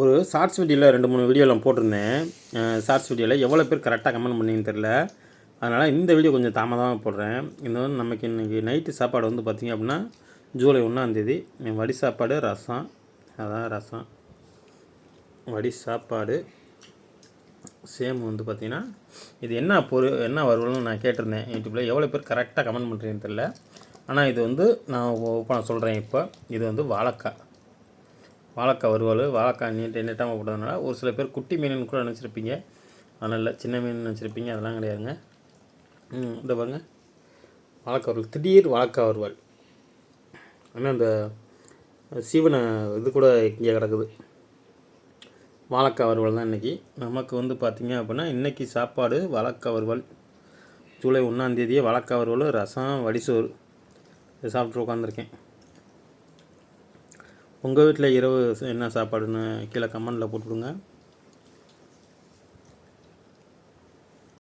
ஒரு ஷார்ட்ஸ் வீடியோவில் ரெண்டு மூணு வீடியோவில் போட்டிருந்தேன். ஷார்ட்ஸ் வீடியோவில் எவ்வளோ பேர் கரெக்டாக கமெண்ட் பண்ணிங்கன்னு தெரில அதனால் இந்த வீடியோ கொஞ்சம் தாமதமாக போடுறேன். இந்த வந்து நமக்கு இன்றைக்கி நைட்டு சாப்பாடு வந்து பார்த்திங்க அப்படின்னா ஜூலை ஒன்றாந்தேதி வடி சாப்பாடு ரசம். அதான் ரசம். வடி சாப்பாடு. சேம் வந்து பார்த்திங்கன்னா இது என்ன பொரு என்ன வருவல்னு நான் கேட்டிருந்தேன். யூடியூப்பில் எவ்வளோ பேர் கரெக்டாக கமெண்ட் பண்ணுறீங்கன்னு தெரில ஆனால் இது வந்து நான் ஓப்பனாக சொல்கிறேன் இப்போ. இது வந்து வாழைக்காய். வாழைக்காய் வருவாள் வாழைக்காய் நீட்டு நீட்டாமல் போட்டதுனால ஒரு சில பேர் குட்டி மீன் கூட நினச்சிருப்பீங்க. அதனால் இல்லை சின்ன மீன் நினச்சிருப்பீங்க. அதெல்லாம் கிடையாதுங்க. இந்த பாருங்க. வாழைக்காய் வருவாள் திடீர் வாழைக்காய் வருவாள் ஆனால் அந்த சீவனை இது கூட இங்கே கிடக்குது. வாழைக்காய் வறுவல் தான் இன்றைக்கி நமக்கு வந்து பார்த்திங்க அப்படின்னா இன்றைக்கி சாப்பாடு வாழைக்காய் வறுவல். ஜூலை ஒன்றாந்தேதியே வாழைக்காய் வறுவல் ரசம் வடிசோறு. இது சாப்பிட்டு உட்காந்துருக்கேன் உங்கள் வீட்டில் இரவு என்ன சாப்பாடுன்னு கீழே கமெண்டில் போட்டுவிடுங்க.